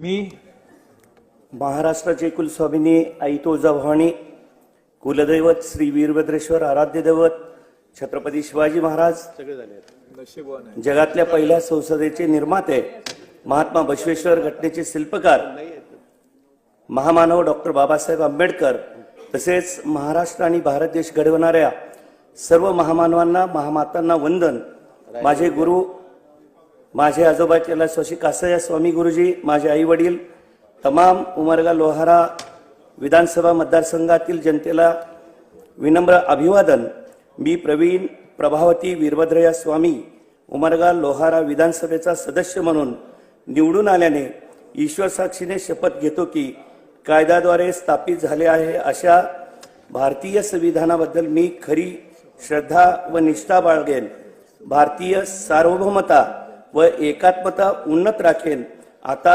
मी महाराष्ट्राचे कुलस्वामिनी आई तुळजाभवानी कुलदैवत श्री वीरभद्रेश्वर आराध्य दैवत छत्रपती शिवाजी महाराज जगातल्या पहिल्या संसदेचे निर्माते महात्मा बसवेश्वर घटनेचे शिल्पकार महामानव डॉक्टर बाबासाहेब आंबेडकर तसेच महाराष्ट्र आणि भारत देश घडवणाऱ्या सर्व महामानवांना महामातांना वंदन. माझे गुरु माझे आजोबा शशी कासया स्वामी गुरुजी माझे आई वडील तमाम उमरगा लोहारा विधानसभा मतदारसंघातील जनतेला विनम्र अभिवादन. मी प्रवीण प्रभावती वीरभद्रया स्वामी उमरगा लोहारा विधानसभेचा सदस्य म्हणून निवडून आल्याने ईश्वर साक्षीने शपथ घेतो की कायद्याद्वारे स्थापित झाले आहे अशा भारतीय संविधानाबद्दल मी खरी श्रद्धा व निष्ठा बाळगेन. भारतीय सार्वभौमता व एकात्मता उन्नत राखेन. आता